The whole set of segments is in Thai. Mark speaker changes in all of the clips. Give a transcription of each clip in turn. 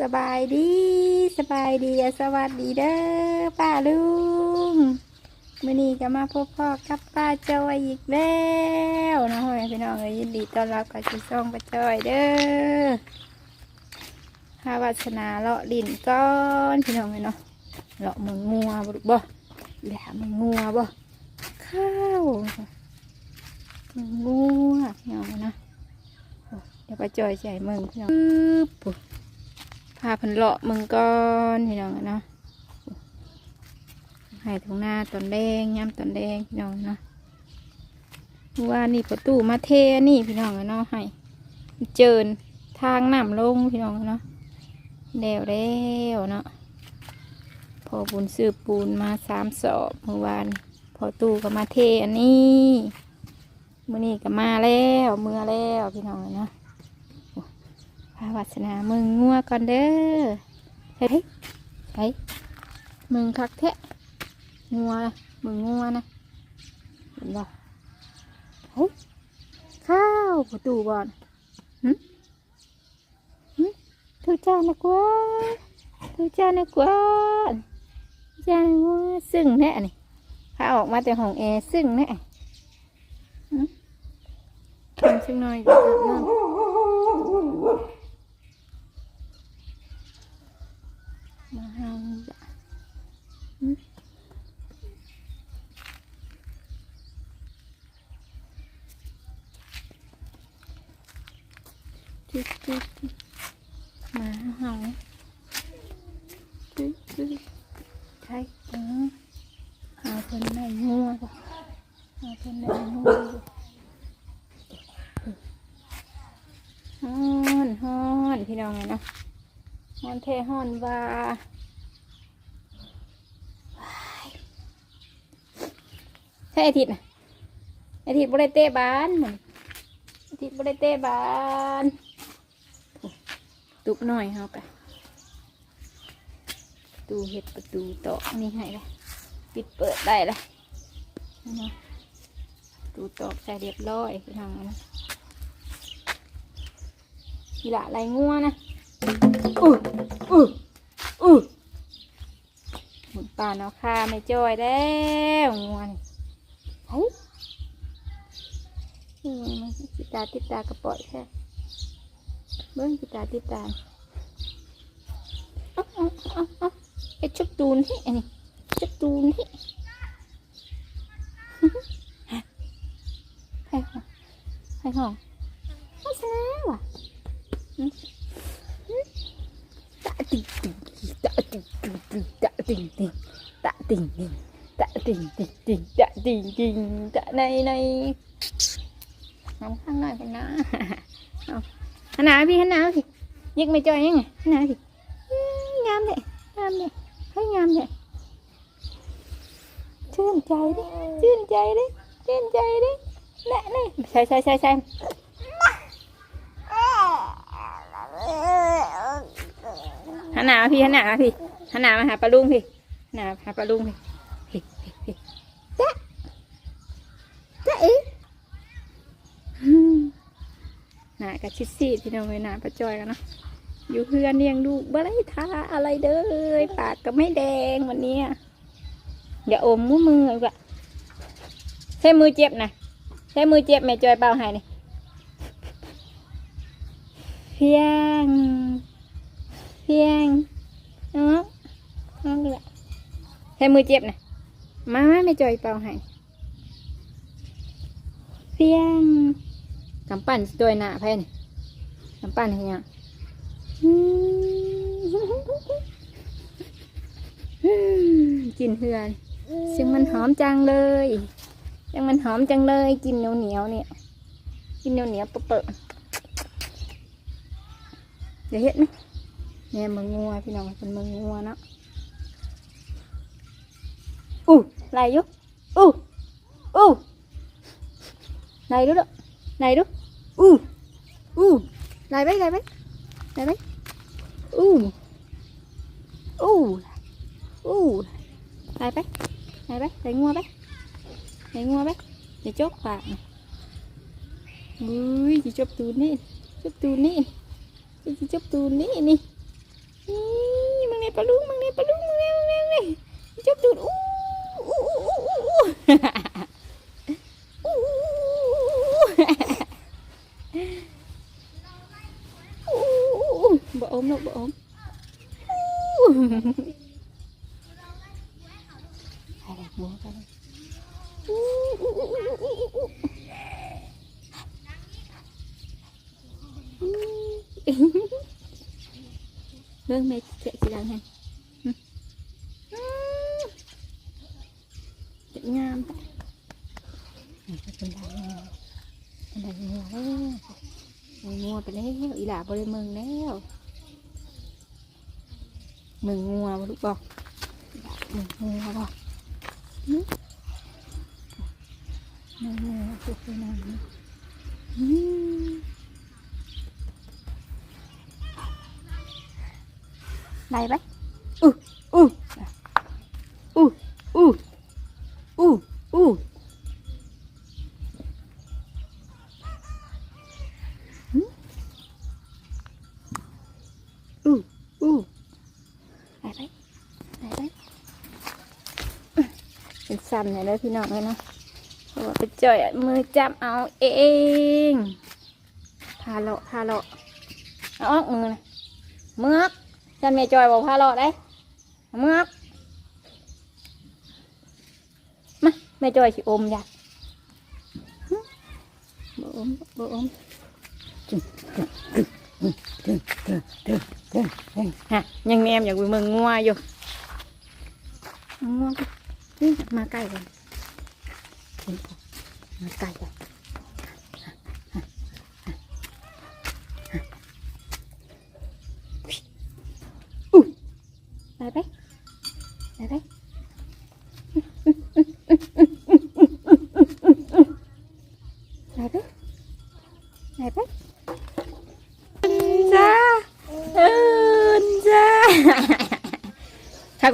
Speaker 1: สบายดีสบายดีสวัสดีเด้อป้าลุงมื่อนี้ก็มาพบพ่อกับป้าจอยอีกแล้วนะพี่น้องเอ้ยยินดีต้อนรับกับชิซ่องป้าจอยเด้อหาวัสนาเลาะลินก้อนพี่น้องเลยเนาะเลาะมึงงัวบ่ลูกบ่แหลมึงงัวบ่ข้าวมึงงัวพี่น้องเนาะเดี๋ยวป้าจอยใส่มึงพี่น้องปุ๊บ พาเพันเลาะมึงก่อนพี่น้องเนาะให้ตรงหน้าตอนแดงย้ำตอนแดงพี่น้องเนาะเมื่อว่านี่ประตูมาเทนี่พี่น้องเนาะให้เจินทางน้ำลงพี่น้องเนาะเดวแล้วเนาะพอบุญซื้อปูนมาสามสอบเมื่อวาน พอตู้ก็มาเทอันนี้มื่อนี้ก็มาแล้วเมื่อแล้วพี่น้องเนาะาวัสนามึงงัวก่อนเด้อเฮ้ยเฮ้ยมึงคักแทะงัวนะมึงงัวนะเห็นบ่เฮ้ยข้าวประตูบอลหึหึทุกจานนะกว่าทุกจานนะกว่าจานนะกว่าซึ่งแน่นี่พาออกมาแต่ห้องแอร์ซึ่งแน่หึทำซึ่งหน่อยเดี๋ยวอาบน้ำ มาหาจ้ะอืมจิ๊ดจิ๊ดจิ๊ดมาหาจิ๊ดจิ๊ดใช่จังหาคนไหนงัวจ้ะหาคนไหนงัวจ้ะฮ้อนฮ้อนพี่น้องไงเนาะ ฮอนเทฮอนว่าใช่อาทิตย์นะอาทิตย์บริเตบานเหมือนอาทิตย์บริเตบานตุกหน่อยเฮาไปประตูเห็ดประตูโตะนี่ให้เลยปิดเปิดได้เลยนะตูตอกใส่เรียบร้อยพี่ทางนะทีละไรงัวนะ อู้อู้อู้หมุนป่าเนาะค่ะไม่จอยแล้วงวนเฮ้ยมันติดตาติดตากระป๋อยแค่เบิ้งติดตาติดตาอ้าเอ้าเอ้าเอ้าไอ้ชุบตูนที่อันนี้ชุบตูนที่ใครห้องใครห้องไม่ใช่ว่ะตะติ่งติ่งตะติ่งติ่งติ่งตะติ่งติ่งตะติ่งติ่งตะติ่งติ่งติ่งตะติ่งติ่งตะในในน้ำข้างหน่อยกันนะ เอาหันหน้าพี่หันหน้าพี่ยิกไม่จอยยังไงหันหน้าพี่อื้องามเลยงามเลยให้งามเลยชื่นใจดิชื่นใจดิชื่น หันหน้ามาพี่หันหน้ามาพี่หันหน้ามาหาปลาลุงพี่หันหน้ามาหาปลาลุงพี่พี่พี่พี่จ๊ะจ๊ะอีอืมหน้ากระชิดซีดพี่น้องเลยหน้าปลาจอยกันเนาะอยู่เพื่อนเลี้ยงลูกบ่ได้ทาอะไรเด้อปากก็ไม่แดงวันนี้อะอย่าอมมือมืออีกอะใช้มือเจ็บนะใช้มือเจ็บแม่จอยเป่าให้นี่เพียง เพียงเนาะน้องเดือใช้มือเจ็บนะมามาไม่จอยเป่าให้เพียงกำปั้นตัวหน้าไพ่นกำปั้นให้ยังอืมกินเฮือนเสียงมันหอมจังเลยเสียงมันหอมจังเลยกินเหนียวเหนียวเนี่ยกินเหนียวเหนียวเปิดๆเดี๋ยวเห็ดไหม เนี่ยมึงงัวพี่น้องเป็นมึงงัวเนาะอู้ไหลอยุอู้อู้ไหลดูดไหลดูอู้อู้ไหลไปไหลไปไหลไปอู้อู้อู้ไหลไปไหลไปไหลงัวไปไหลงัวไปอย่าจกปากนะอุ้ยจะจบตูนนี่จบตูนนี่จะจบตูนนี่นี่ มึงเนี่ยปลาลูกมึงเนี่ยปลาลูกมึงเลยมึงเลยมึเลยจบดูดอู้อู้อู้อู้อู้บ่อมลูกบ่อมอ้ไรบัวกันเลย Rương mẹ chạy chị đang hành อู้อู้อู้อู้อู้อู้อู้อู้ได้ไหมได้ไหมเป็นสั่นเลยเด้อพี่น้องเลยนะเพราะว่าไปจ่อยมือจับเอาเองพาเลาะพาเลาะเอาออกมือนะเมือกฉันไม่จอยบอกพาเลาะได้ không ngốc. Má mẹ cho chị ôm ra bố ôm bố ôm. Ha nhưng em nhận vui mừng ngoa vô. Ngoa cái mà cay rồi. Mà cay rồi.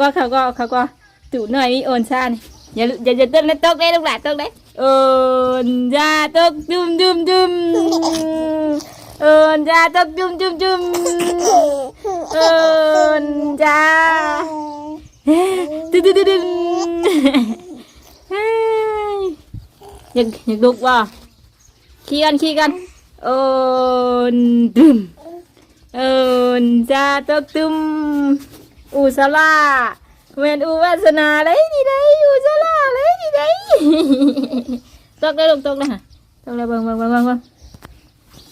Speaker 1: qua khảo qua khảo qua. Tủ này đi ồn xa này. Giờ giờ giờ tôm lên tôm đấy lúc lại tôm đấy. Ồn ra tôm dum dum dum ồn ra tôm dum dum dum ồn ra. Tư tư tư tư nhật nhật đục vào khi ăn khi ăn. Ồn dum ồn ra tôm dum อุสลาเวนอูวาสนาเลยนี่เลยอุสลาเลยนี่เลยตกเลยลงตกเลยฮะตกเลยเบิ่งเบิ่งเบิ่งเบิ่ง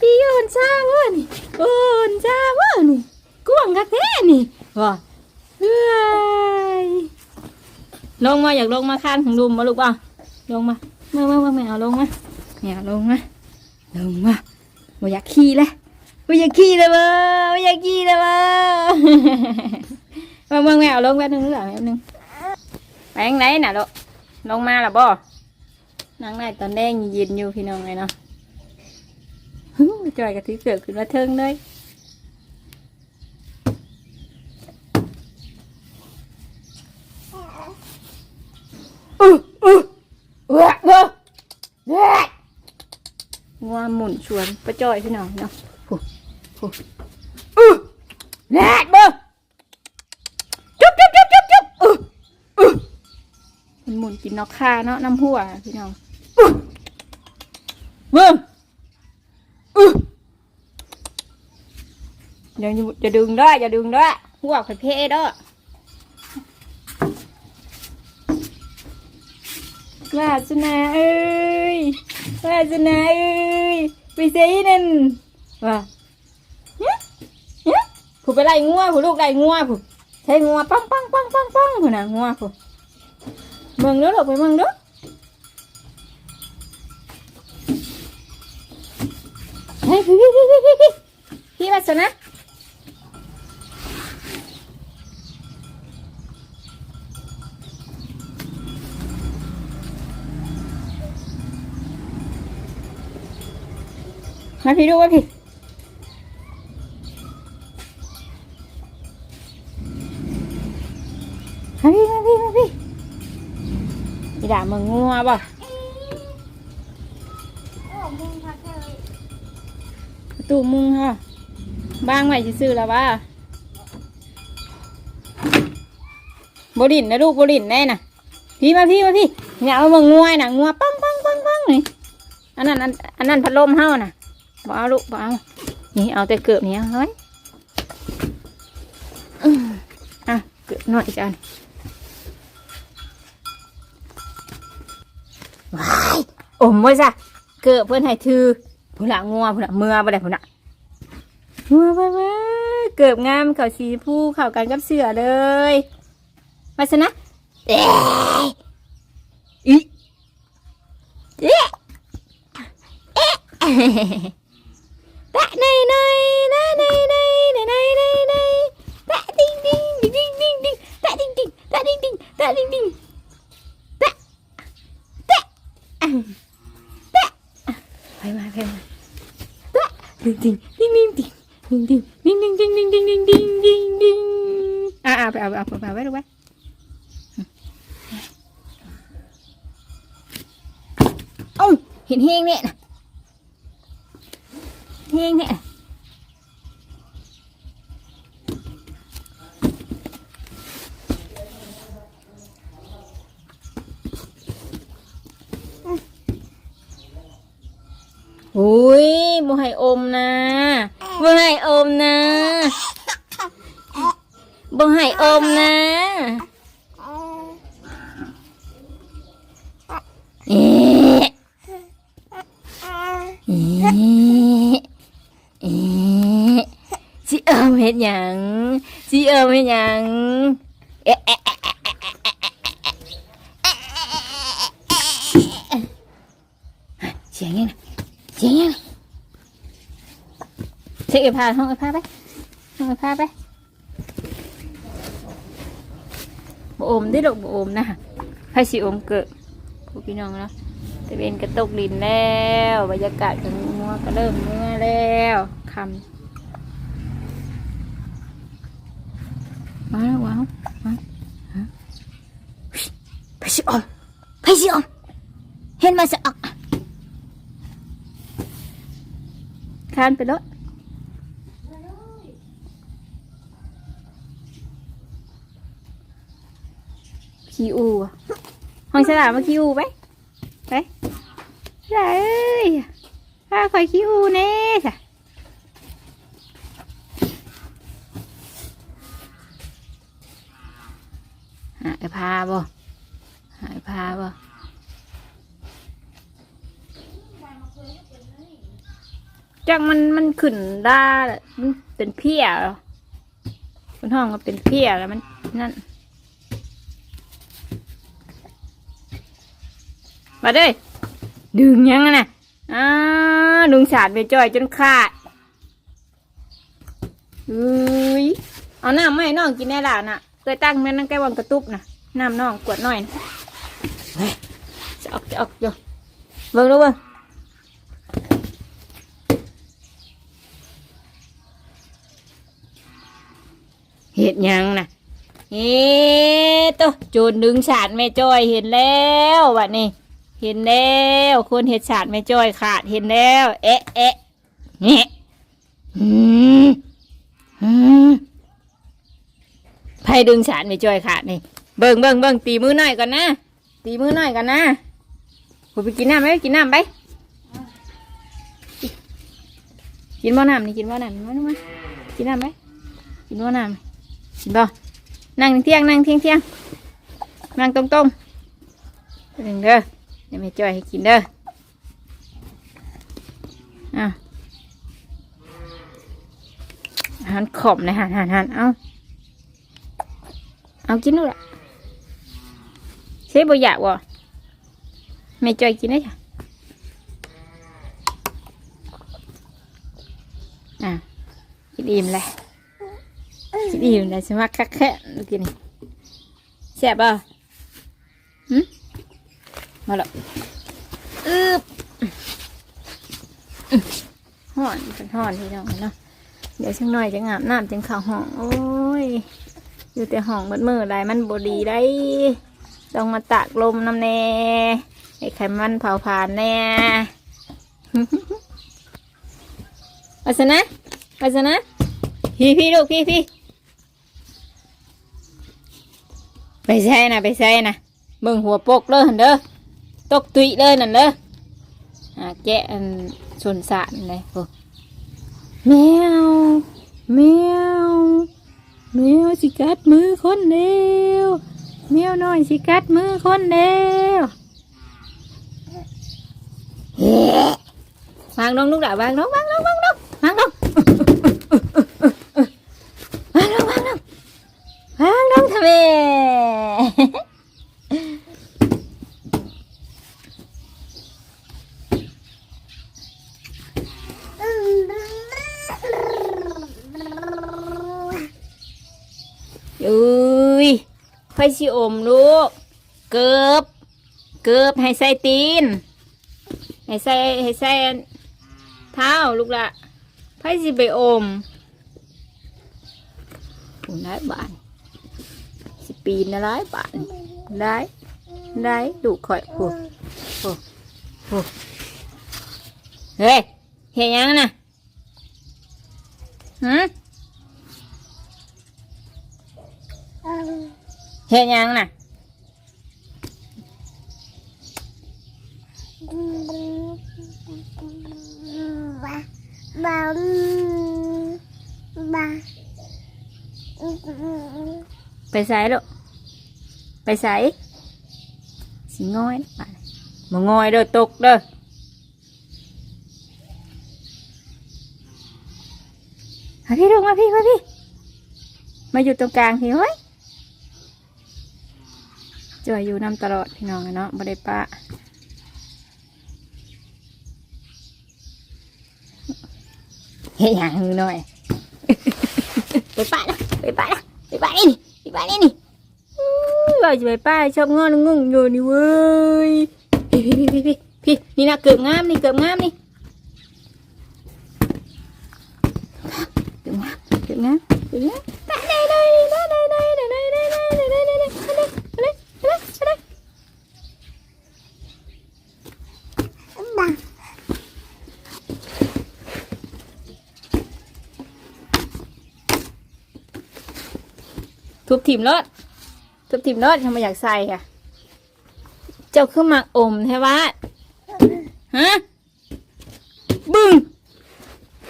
Speaker 1: ปีอุ่นชางวะนี่อุนชาวนี่กวงกระเทนี่วะเฮ้ยลงมาอยากลงมาข้างของลุมมาลูกป่ะลงมาเมื่อเมื่อเมื่อเอาลงมาเนี่ยลงมาลงมาไม่อยากขี่เลยไม่อยากขี่เลยเว้ยไม่อยากขี่เลยเว้ย มาเมืองแมวลงแป๊บนึงหรือเปล่าแป๊บนึงไปยังไงน่ะลูกลงมาละบ่นั่งได้ตอนแดงเย็นอยู่พี่น้องเลยเนาะฮึ่มจอยกระถือเกิดขึ้นมาเทิงเลยอู้อู้เว้อเว้อเว้องัวหมุนชวนประจอยพี่น้องเนาะโอ้โหอู้แน่เบ้อจุ๊บจุ๊บจุ๊บจุ๊บจุ๊บ อื้ออื้อมันหมุนกินนอกคาเนาะน้ำหัวพี่น้องอื้อเบิ่งอื้ออย่าอย่าดึงเด้ออย่าดึงเด้อหัวข่อยเพเด้อวาสนาเอ้ยวาสนาเอ้ยไปเสียนั่นว่าเฮ้ยเฮ้ยผู้ไปไล่งัวผู้ลูกไล่งัวผู้ ใช้งัวปังปังปังปังปังหัวหน้างัวผู้เบิ่งเด้อลูกไปเบิ่งเด้อเฮ้ยพี่พี่พี่พี่พี่พี่พี่มาสนะมาพี่ดูว่าพี่ มา พี่พี่มาพี่อีด่ามึงงัวป่ะตูมุงค่ะบ้างไว้ซื่อแล้วว่าบดินนะลูกบดินแน่น่ะ พี่มาพี่มาพี่เนี่ยเอามางัวน่ะงัวปังปังปังปังนี่อันนั้นอันอันนั้นพัดลมเฮาน่ะบ่เอาลูกบ่เอานี่เอาแต่เกือบเนี้ยเฮ้ยอื้ออะเกือบหน่อยจ้า ว้ายอมไว้จ้ะเกือบเพื่อนให้ถือพุ่นละงัวพุ่นละเมื่อบ่ได้พุ่นละงัวไปไปเกือบงามเขาสีผู้เข้ากันกับเสือเลยมาชนะเอ๊ะอีเอ๊ะเอ๊ะตะในในตะในในในในในในตะดิงดิงดิงดิงดิงตะดิงดิงตะดิงดิงตะดิงดิง ไปมาไปมาตะดิงดิงดิงดิงดิงดิงดิงดิงดิงดิงดิงดิงดิงดิงดิงอะเอาไปเอาไปเอาไปเอาไว้ดูไว้ เอ้าเห็นเฮงเโอุ้ยบ่ให้อมนะบ่ให้อมนะบ่ให้อมนะเอ๊ะเอ๊ะเอ๊ะสิเอิมเฮ็ดหยังสิเอิมเฮ็ดหยัง อ้ผ้าห้องไอ้ผ้าไปห้องไอ้ผ้าไปบอมได้ดอกบอมนะไผสิอมเกิดพวกพี่น้องเนาะตะเวนกระตกดินแล้วบรรยากาศกันมัวก็เริ่มเมื่อแล้วคำมาแล้วว้าวมาฮะไปสิอมไปสิอมเห็นมาสะอักคานไปแล้ว ขี้อูอะห้องสลามมาขี้อูไปไปเลยถ้าคอยคิวเน่จ้ะหายพาบ่หายพาบ่จังมันมันขึ้นได้แหละมันเป็นเพี้ยเหรอคุณห้องก็เป็นเพี้ยแล้วมันนั่น มาเด้ยดึงยังนะอ้าดึงสาดไปจ่อยจนขาดอุ้ยเอาน้ำมาให้น้องกินได้ล่ะน่ะเคยตั้งแม่นั่งแก้วังกระตุบนะน้ำน้องกวดหน่อยนะจะออกจะออกอยู่เบิ่งดูเบิ่งเห็ดยังนะเฮ็ดตัวโจนดึงสาดแม่จ้อยเห็นแล้วบัดนี้ เห็นแล้วคนเห็ดสาดไม่จ้อยขาดเห็นแล้ว เอ๊ะเอ๊ะเนี่ยอืมอืมไพ่ดึงสาดไม่จ้อยขาดนี่ เบิ่งเบิ่งเบิ่งตีมือหน่อยก่อนนะ ตีมือหน่อยก่อนนะผมไปกินน้ำไหมกินน้ำไป กินบ่อน้ำนี่กินบ่อน้ำมาดูมากินน้ำไหมกินบ่อน้ำกินบ่นั่งเที่ยงนั่งเที่ยงเที่ยงนั่งตรงตรงๆหนึ่งเด้อ เดี๋ยวแม่จ้อยให้กินเด้ออะหันขมเลยหันหันหันเอาเอากินดูละเซ่บอยากวะแม่จ้อยกินได้จ้ะอะกินอิ่มเลยกินอิ่มเลยสมัครคักแค่ดูกินนี่แซ่บป่ะหืม มาแล้วอึบห่อนเป็นห่อนพี่น้องเนาะเดี๋ยวช่างหน่อยจะงาบน้ำจังข่าวห้อง โอ้ย อยู่แต่ห้องมืดมือได้มันบดีได้ ต้องมาตากลมน้ำแน่ไอ้ไขมันเผาผ่านแน่ไปซะนะไปซะนะ พี่พี่ลูกพี่พี่ไปใช่นะไปใช่นะเบิ่งหัวปกเลยหั่นเด้อ ตกตุยเลยนั่นเด้อหาแกะอันสนสารเลยโอ้แมวแมวแมวสิกัดมือคนเดียวแมวน้อยสิกัดมือคนเดียวเฮ้วางลงลูกด่าวางลงวางลงวางลงวางลงวางลงวางลงวางลงทำไม อ้ยไฟสิอมลูก เกือบเกือบให้ใส่ตีน ให้ใส่ให้ใส่เท้าลูกละไฟสิไปอมปูได้บานสิปีนนะร้ายบานได้ได้ดูข่อยปูปูปูเฮ้ยเฮียยังนะหืม Chê nhang nè? Bà Bà Bà Bài sái lộ Bài sái Xí ngồi. Đó bạn Mà ngồi đồ tục đồ Mà phi đồ mà phi mà phi. Mà dù tổng càng thì hối จอยอยู่นำตลอดพี่น้องอะเนาะบ่ได้ปะเฮ้ยหยังหน่อย ไปปะนะไปปะนะไปปะนี่นี่ไปปะนี่นี่อื้อว่าจะไปป้าชอบงอนงงอยู่นี่เว้ยพี่พี่พี่พี่พี่พี่นี่นะเกือบงามนี่เกือบงามนี่เกือบงามเกือบงามเกือบงาม ทุบถิ่มรถทุบถิ่มรถทำไมอยากใส่ค่ะ เจ้าขึ้นมาอมใช่ปะฮะ บึ้ง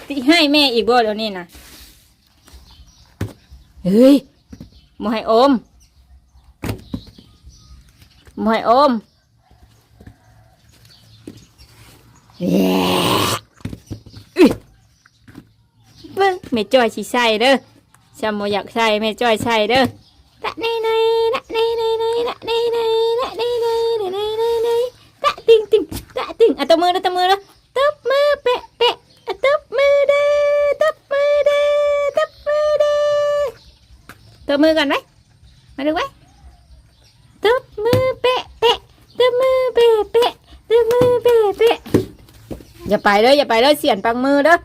Speaker 1: ตีให้แม่อีกบ่เดี๋ยวนี้นะเฮ้ยมให้อมมให้อมเบิ้งแม่จ้อยสิใส่เด้อ จำโมอยากใส่แม่จ้อยใส่เด้อตะในในตะในในในตะในในตะในในตะในในในตะติงติงตะติงอะตบมือนะตบมือนะตบมือเปะเปะอะตบมือเด้อตบมือเด้อตบมือเด้อตบมือก่อนไหมมาดูไว้ตบมือเปะเปะตบมือเปะเปะตบมือเปะเปะอย่าไปเด้ออย่าไปเด้อเสียนปังมือเด้อ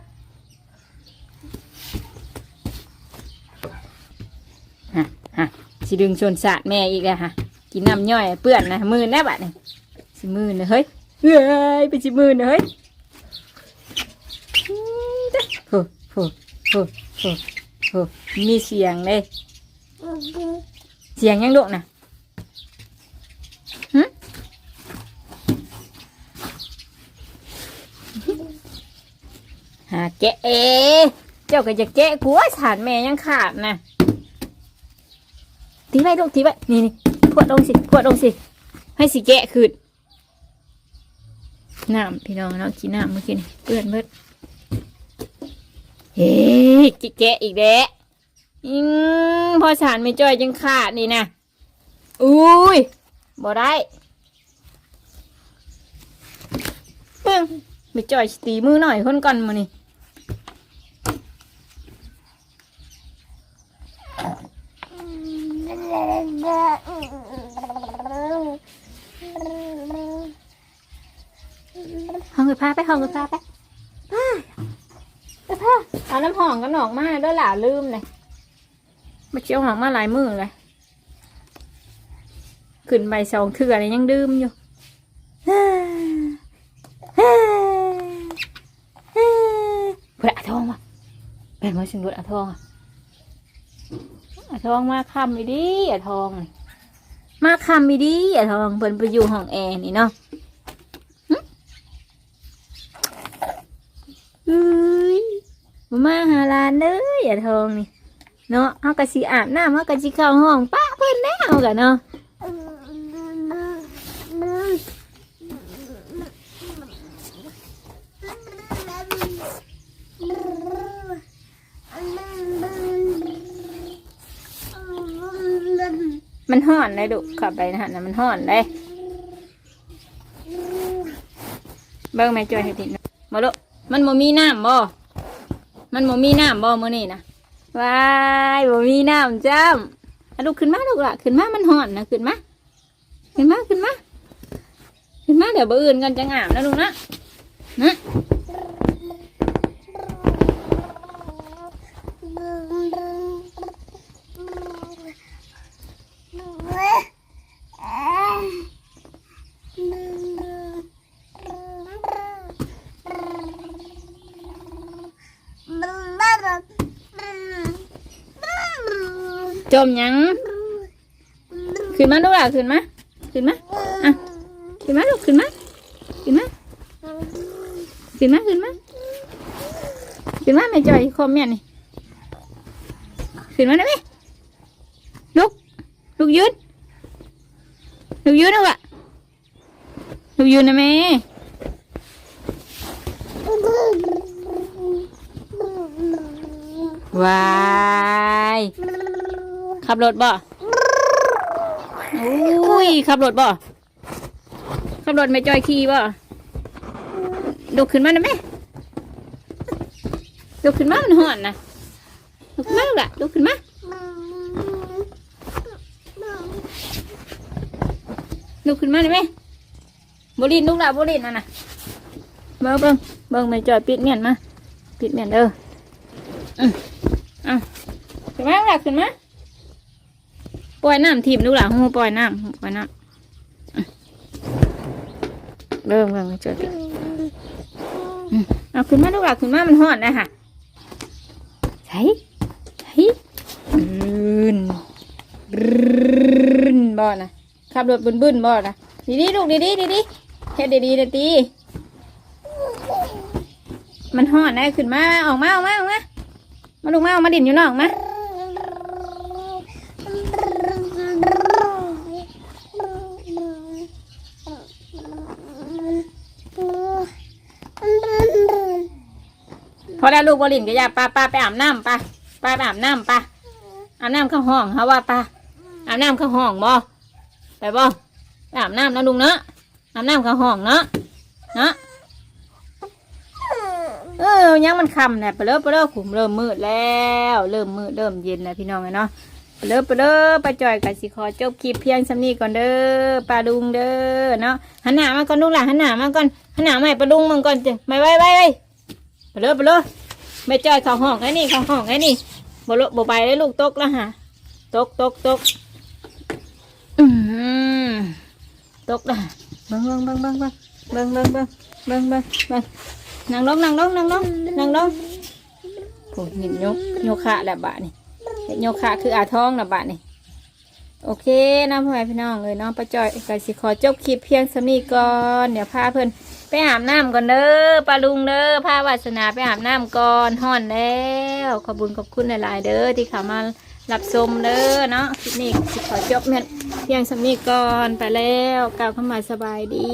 Speaker 1: ฮะฮะสิ ดึงชนสาดแม่อีกแล้วฮะกินน้ำย่อยเปื้อนนะมือแน่บัดนี่สิมือนะเฮ้ยเฮ้ยไปสิมือนะเฮ้ยโหโหโหโหโหมีเสียงเลยเสียงยังลูกนะหาแกะเอ เจ้าก็จะแกะกูว่าสารแม่ยังขาดนะ ทีไว้ลูกทีไว้นี่นี่พวดลงสิพวดลงสิ ให้สิแกะขึ้นน้ำพี่น้องเนาะกินน้ำเมื่อกี้นี่เปื้อนเบิดเฮ้ยกิแกะอีกแล้วอืมพอสารไม่จ้อยจังขาดนี่นะอุ้ยบ่ได้เบิ่งไม่จ้อยตีมือหน่อยคนก่อนมานี่ ห้องคือพาไปห้องคือพาไปพาไปพาเอาน้ำหอมกันหนอกมาด้วยหล่าลืมเลยมาเชี่ยวหอมมาหลายมือเลยขึ้นใบสองเถื่อเลยยังดื่มอยู่เพื่ออาทองมาเป็นมาสิงรถอาทองอะ อทองมาคำไปดิอะทองมาคำอีดีอะทองเพิ่นไปอยู่ห้องแอร์นี่เนาะหึเอ้ยบ่มาหาลานเลยอะทองนี่เนาะเฮากะสิอาบน้ำเฮากะสิเข้าห้องป้าเพิ่นแล้วเอาก็เนาะ มันห่อนเลยดุขับไปนะฮะนะมันห่อนเลยเบิ่งแม่จอยให้ติดมาลุมันโมมีน้ำบ่ มันโมมีน้ำบ่มื้อนี้นะว้ายโมมีน้ำจ้ำอะลูกขึ้นมาลูกละขึ้นมา มันห่อนนะขึ้นมาขึ้นมาขึ้นมาขึ้นมาเดี๋ยวบ่อื่นกันจะงามนะลูกนะนะ จมหยัง ขึ้นมาลูกละขึ้นมาขึ้นมาอะขึ้นมาลูกขึ้นมาขึ้นมาขึ้นมาขึ้นมาขึ้นมาแม่จอยคอมเมียนนี่ขึ้นมาได้ไหมลูกลูกยืนลูกยืนเอาอะลูกยืนนะแม่วาย ขับรถบ่อุ้ยขับรถบ่ขับรถแม่จอยขี่บ่ลุกขึ้นมาได้ไหมลุกขึ้นมามันห่อนนะลุกขึ้นมาลูกละลุกขึ้นมาลุกขึ้นมาได้ไหมบรินลุกละบรินนั่นน่ะเบิ่งเบิ่งเบิ่งไม่จอยปิดเมียนมาปิดเมียนเด้ออืมเอะขึ้นมาลูกละขึ้นมา ปล่อยน้ำทีมลูกละหูปล่อยน้ำหูปล่อยน้ำอืมเบิ่งเบิ่งไม่จอยปิดอืมเอาขึ้นมาลูกละขึ้นมามันห่อนนะค่ะใช่ใช่รื่นรื่นบ่นะขับรถบึนบึนๆบ่นะดีดีๆลูกดีดีดีดีๆเฮ็ดดีดีๆนะตีมันห่อนได้ขึ้นมาออกมาออกมาออกมามาลูกมาออกมาดินอยู่นอกมา พอได้ลูกบอลินก็อยาปลาปลาไปอาบน้ำปลาปลาไปอาบน้ำปลาอาบน้ำเข้าห้องเขาว่าปลาอาบน้ำเข้าห้องบ่ไปบ่ไปอาบน้ำนะลุงเนาะอาบน้ำเข้าห้องเนาะเนาะเออยังมันคำเนี่ยไปเลิกไปเลิกขุมเริ่มมืดแล้ว เริ่มมืดเริ่มเย็นแล้วพี่น้องเนาะไปเลิกไปเลิกไปจอยกับสิขอจบคลิปเพียงสำนีก่อนเด้อปลาลุงเด้อเนาะหันหน้ามาก่อนลูกหล่ะหันหน้ามาก่อนหันหน้ามาให้ปลาลุงมึงก่อนจ้ะไม่ไว้ไว้ไว้ ไปเลิกไปเลิกไม่จอยเข้าห้องไอ้นี่เข้าห้องไอ้นี่บ่ลุบ่ไปเลยลูกตกแล้วฮะตกตกตกอืมตกละเบิ่งเบิ่งเบิ่งเบิ่งเบิ่งเบิ่งเบิ่งเบิ่งเบิ่งเบิ่งนั่งลงนั่งลงนั่งลงนั่งลงโอ้ยนี่ยกยกขาแล้วบะนี่เฮ็ดยกขาคืออาท้องนะบะนี่โอเคนะพ่อแม่พี่น้องเลยน้องประจอยกันสิขอจบคลิปเพียงสำนีก่อนเดี๋ยวพาเพิ่น ไปอาบน้ำก่อนเด้อปลาลุงเด้อพาวาสนาไปอาบน้ำก่อนห่อนแล้ว ขอบุญขอบคุณหลายๆเด้อที่เขามาหลับชมเด้อเนาะคลิปนี้สิขอจบเนี่ยเพียงสำนีก่อนไปแล้วกล่าวคำมาสบายดี